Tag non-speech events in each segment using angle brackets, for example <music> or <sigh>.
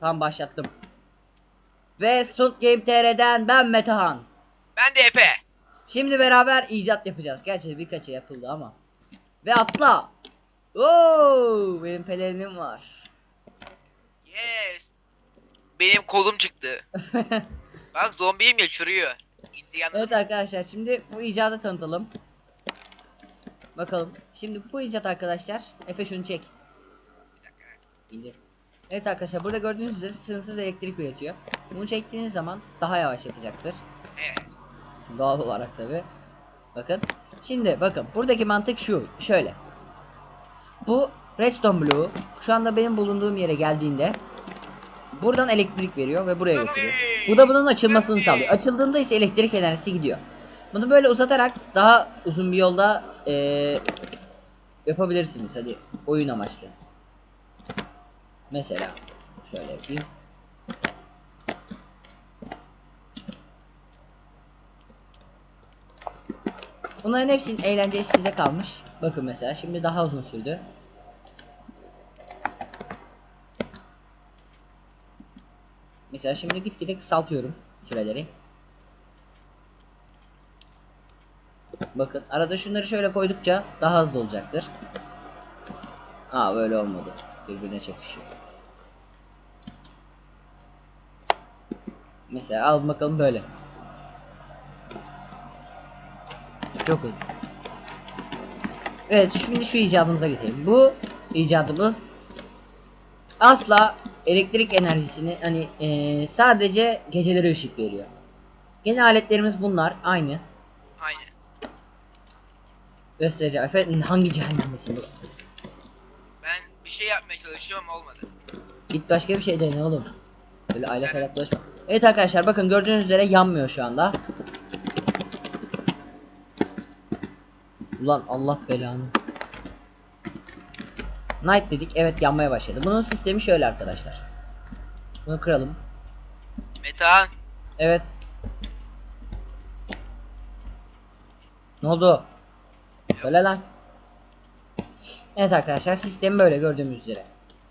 Tam başlattım. Ve Stud Game TR'den ben Metehan. Ben de Efe. Şimdi beraber icat yapacağız. Gerçi birkaçı yapıldı ama. Ve atla. Oo, benim pelerinim var. Yes. Benim kolum çıktı. <laughs> Bak zombiyim ya çürüyor. Evet arkadaşlar şimdi bu icadı tanıtalım. Bakalım. Şimdi bu icat arkadaşlar. Efe şunu çek. İndir. Evet arkadaşlar burada gördüğünüz üzere sınırsız elektrik üretiyor. Bunu çektiğiniz zaman daha yavaş yapacaktır. Evet. Doğal olarak tabi. Bakın. Şimdi bakın buradaki mantık şu. Şöyle. Bu redstone bloğu şu anda benim bulunduğum yere geldiğinde buradan elektrik veriyor ve buraya götürüyor. Bu da bunun açılmasını sağlıyor. Açıldığında ise elektrik enerjisi gidiyor. Bunu böyle uzatarak daha uzun bir yolda eee, yapabilirsiniz. Hadi oyun amaçlı. Mesela şöyle yapayım. Bunların hepsinin eğlencesi size kalmış. Bakın mesela şimdi daha uzun sürdü. Mesela şimdi gitgide kısaltıyorum süreleri. Bakın arada şunları şöyle koydukça daha hızlı olacaktır. Aa böyle olmadı. Birbirine çakışıyor. Mesela al bakalım böyle. Çok hızlı. Evet şimdi şu icadımıza geçelim. Bu icadımız asla elektrik enerjisini hani eee, sadece geceleri ışık veriyor. Gene aletlerimiz bunlar aynı. Aynen. Göstereceğim. Efendim hangi cehennemdesin dostum? Ben bir şey yapmaya çalışıyorum ama olmadı. Git başka bir şey dene oğlum. Böyle aylak aylak dolaşma. Evet arkadaşlar bakın gördüğünüz üzere yanmıyor şu anda. Ulan Allah belanı. Night dedik evet yanmaya başladı. Bunun sistemi şöyle arkadaşlar. Bunu kıralım. Metehan. Evet. Ne oldu? Öyle lan. Evet arkadaşlar sistem böyle gördüğümüz üzere.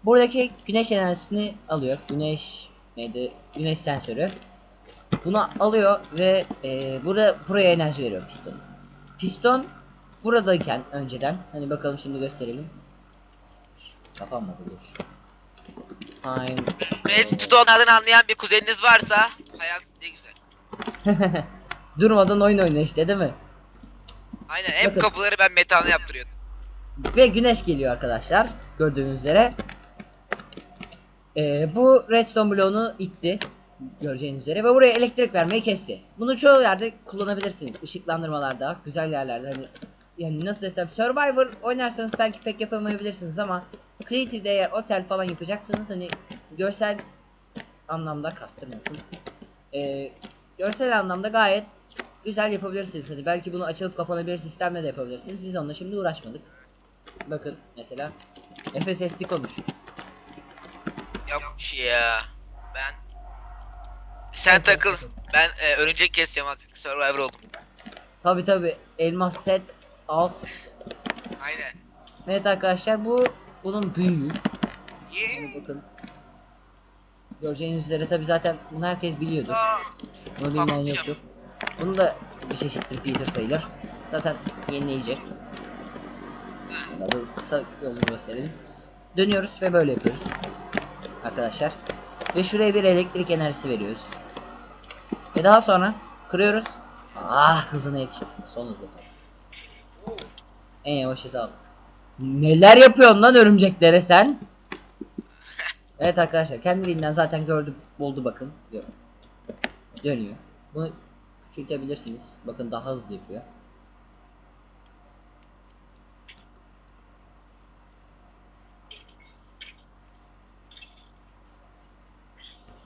Buradaki güneş enerjisini alıyor. Güneş neydi? Güneş sensörü. Bunu alıyor ve e, burada buraya enerji veriyor piston. Piston buradayken önceden hani bakalım şimdi gösterelim. Kapanmadı dur. Time. Redstone'lardan anlayan bir kuzeniniz varsa hayat ne güzel. <laughs> Durmadan oyun oyna işte değil mi? Aynen hep Bakın. kapıları ben Metehan'a yaptırıyordum. Ve güneş geliyor arkadaşlar. Gördüğünüz üzere. Ee, bu redstone bloğunu itti. Göreceğiniz üzere. Ve buraya elektrik vermeyi kesti. Bunu çoğu yerde kullanabilirsiniz. Işıklandırmalarda, güzel yerlerde. Hani, yani nasıl desem Survivor oynarsanız belki pek yapamayabilirsiniz ama Creative'de eğer otel falan yapacaksınız hani görsel anlamda kastırmasın. Ee, görsel anlamda gayet güzel yapabilirsiniz. Hani belki bunu açılıp kapanabilir sistemle de yapabilirsiniz. Biz onunla şimdi uğraşmadık. Bakın mesela FSS'li konuş. Bir şey ya. Ben sen takıl. Ben e, örümcek keseceğim artık. Survivor oldum. Tabi tabi elmas set al. Aynen. Evet arkadaşlar bu bunun büyüğü. Yeah. Bakın. Göreceğiniz üzere tabi zaten bunu herkes biliyordur. Aa, Bunu bilmeyen yoktur. Bunu da bir çeşittir Peter sayılır. Zaten bu kısa yolunu gösterelim. Dönüyoruz ve böyle yapıyoruz. Arkadaşlar. Ve şuraya bir elektrik enerjisi veriyoruz. Ve daha sonra kırıyoruz. Ah hızına yetiş. Son hızlı. En yavaş al. Neler yapıyorsun lan örümceklere sen? Evet arkadaşlar kendiliğinden zaten gördüm oldu bakın. Dönüyor. Bunu küçültebilirsiniz. Bakın daha hızlı yapıyor.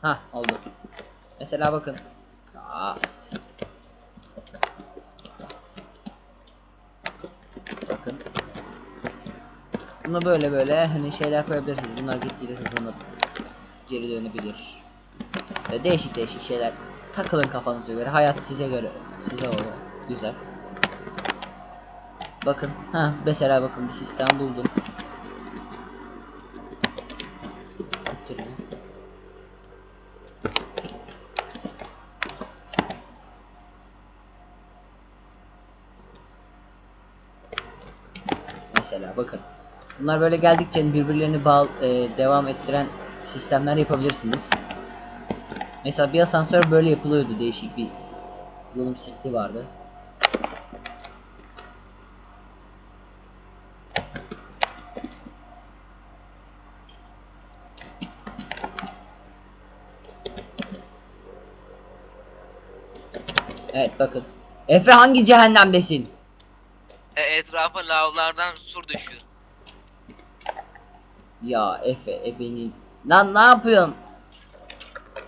Ha oldu. Mesela bakın. As. Bakın. Bunu böyle böyle hani şeyler koyabilirsiniz. Bunlar gitgide hızlanıp geri dönebilir. Ve değişik değişik şeyler takılın kafanıza göre. Hayat size göre. Size oluyor. Güzel. Bakın. Ha mesela bakın bir sistem buldum. Siktir ya. Mesela bakın. Bunlar böyle geldikçe birbirlerini bağ e, devam ettiren sistemler yapabilirsiniz. Mesela bir asansör böyle yapılıyordu değişik bir yolum sikli vardı. Evet bakın. Efe hangi cehennemdesin? E, etrafa lavlardan sur düşüyor. Ya Efe Efe'nin Lan ne yapıyorsun?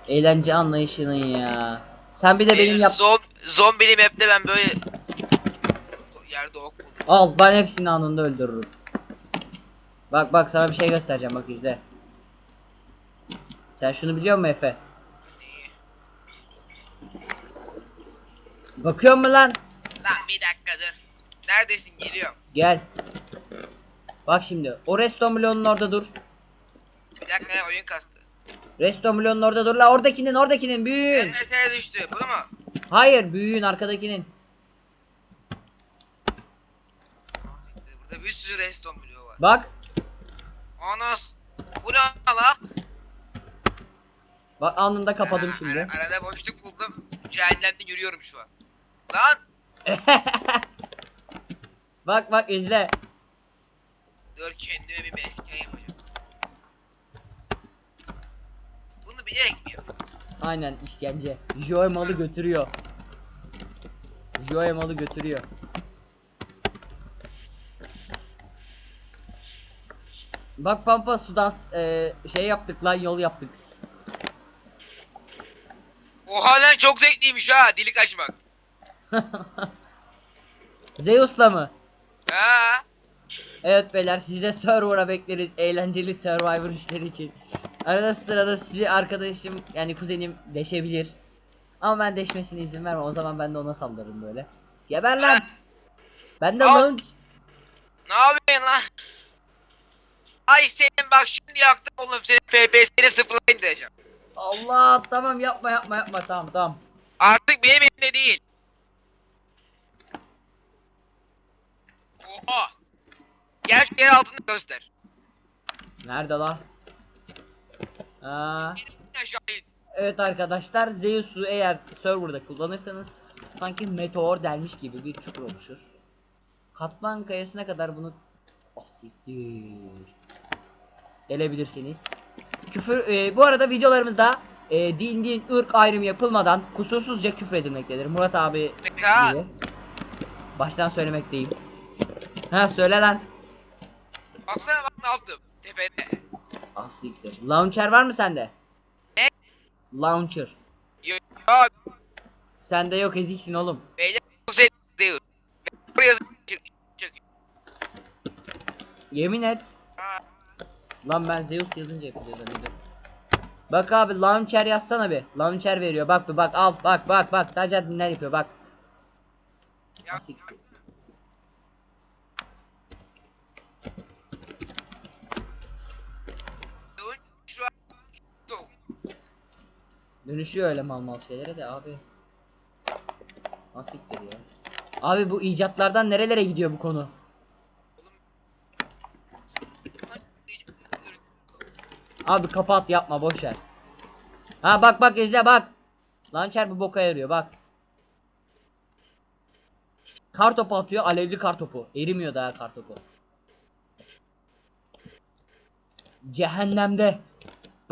Eğlence anlayışının ya. Sen bir de benim Benim yap. zom zombili map'te ben böyle yerde ok buldum. Al ben hepsini anında öldürürüm. Bak bak sana bir şey göstereceğim bak izle. Sen şunu biliyor musun Efe? Bakıyor mu lan? Lan bir dakika dur. Neredesin geliyorum. Gel. Bak şimdi o resto orada dur. Bir dakika ya oyun kastı. Resto orada dur la oradakinin oradakinin büyüğün. Mesele düştü. Bunu mu? Hayır büyüğün arkadakinin. Burada bir sürü bloğu var. Bak. Anas. Bu ne la? Bak anında kapadım şimdi. ara- arada boşluk buldum. Cehennemde yürüyorum şu an. Lan. <laughs> Bak bak izle. Dur kendime bir mesken yapacağım. Bunu bilerek mi? Aynen işkence. Joe malı götürüyor. Joe malı götürüyor. Bak Pampa sudan e, şey yaptık lan yol yaptık. Oha lan çok zevkliymiş ha delik açmak. <laughs> Zeus'la mı? Ha. Evet beyler sizi de server'a bekleriz eğlenceli Survivor işleri için. Arada sırada sizi arkadaşım yani kuzenim deşebilir. Ama ben deşmesine izin vermem o zaman ben de ona saldırırım böyle. Geber lan. Ben de Al. launch Ne yapıyorsun lan? Ay senin bak şimdi yaktım oğlum senin PPS'ini sıfırlayın diyeceğim. Allah tamam yapma yapma yapma tamam tamam. Artık benim elimde değil. Oha. Gel şu yer altını göster. Nerede lan? Aa, evet arkadaşlar Zeus'u eğer serverda kullanırsanız sanki meteor delmiş gibi bir çukur oluşur. Katman kayasına kadar bunu asiktir. Delebilirsiniz. Küfür e, bu arada videolarımızda e, din din ırk ayrımı yapılmadan kusursuzca küfür edilmektedir. Murat abi Ha. gibi. Baştan söylemekteyim. Ha söyle lan. Baksana bak ne yaptım. Tepede. Asiktir. Launcher var mı sende? Ne? Launcher. Yok. Yok. Sende yok eziksin oğlum. Beyler değil. Buraya. Yemin et. Lan ben Zeus yazınca yapılıyor zannediyorum. Bak abi launcher yazsana bir. Launcher veriyor. Bak bir bak al bak bak bak. Sadece dinler yapıyor bak. Ya. Asiktir. Dur, Şu an. Dur. Dönüşüyor öyle mal mal şeylere de abi. Asiktir ya. Abi bu icatlardan nerelere gidiyor bu konu? Abi kapat yapma boş ver. Ha bak bak izle bak. Launcher bu boka yarıyor bak. Kar topu atıyor alevli kar topu. Erimiyor daha kar topu. Cehennemde.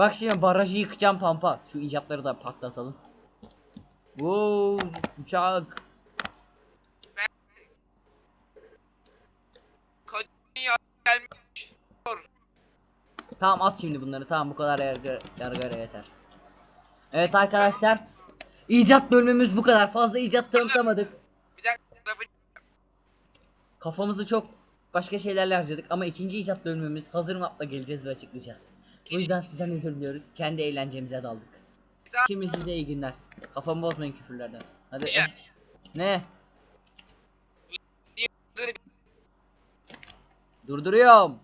Bak şimdi barajı yıkacağım pampa. Şu icatları da patlatalım. Wow, uçak. Tamam at şimdi bunları. Tamam bu kadar yargı yargı yeter. Evet arkadaşlar. İcat bölümümüz bu kadar. Fazla icat tanıtamadık. Bir dakika. Kafamızı çok başka şeylerle harcadık ama ikinci icat bölümümüz hazır mapla geleceğiz ve açıklayacağız. O yüzden sizden özür diliyoruz. Kendi eğlencemize daldık. Şimdi size iyi günler. Kafamı bozmayın küfürlerden. Hadi. Ya. Ne? Dur. Durduruyorum.